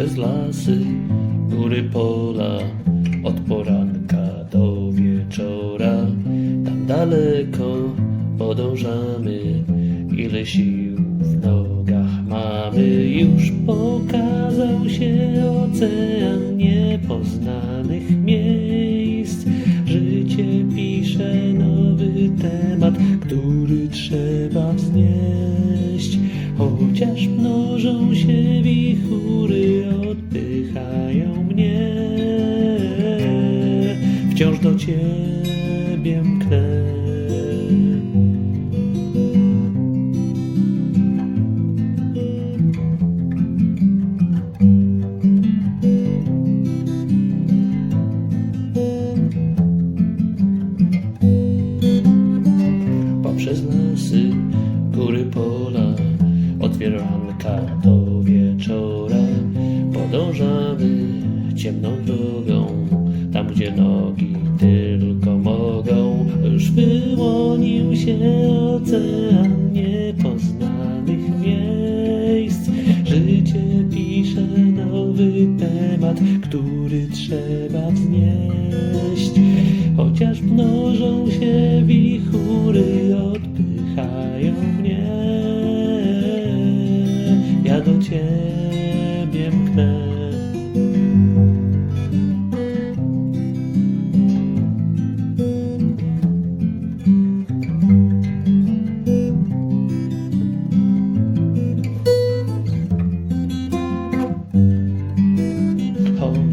Poprzez lasy, góry, pola, od poranka do wieczora. Tam daleko podążamy, ile sił w nogach mamy. Już pokazał się ocean niepoznanych miejsc. Życie pisze nowy temat, który trzeba wznieść. Chociaż mnożą się wichury, ciebie mknę. poprzez lasy, góry, pola, od wielranka do wieczora. Podążamy ciemną drogą, się ocean niepoznanych miejsc. Życie pisze nowy temat, który trzeba wznieść. Chociaż mnożą się wichury, odpychają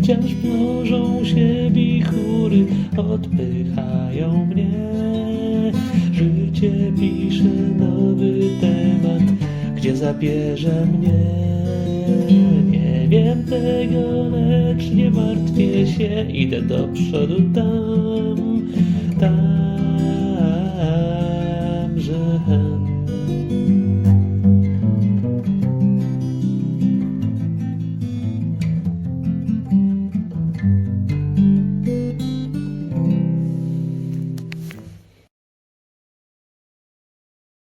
Chociaż mnożą się wichury, odpychają mnie. Życie pisze nowy temat, gdzie zabierze mnie. Nie wiem tego, lecz nie martwię się, idę do przodu tam,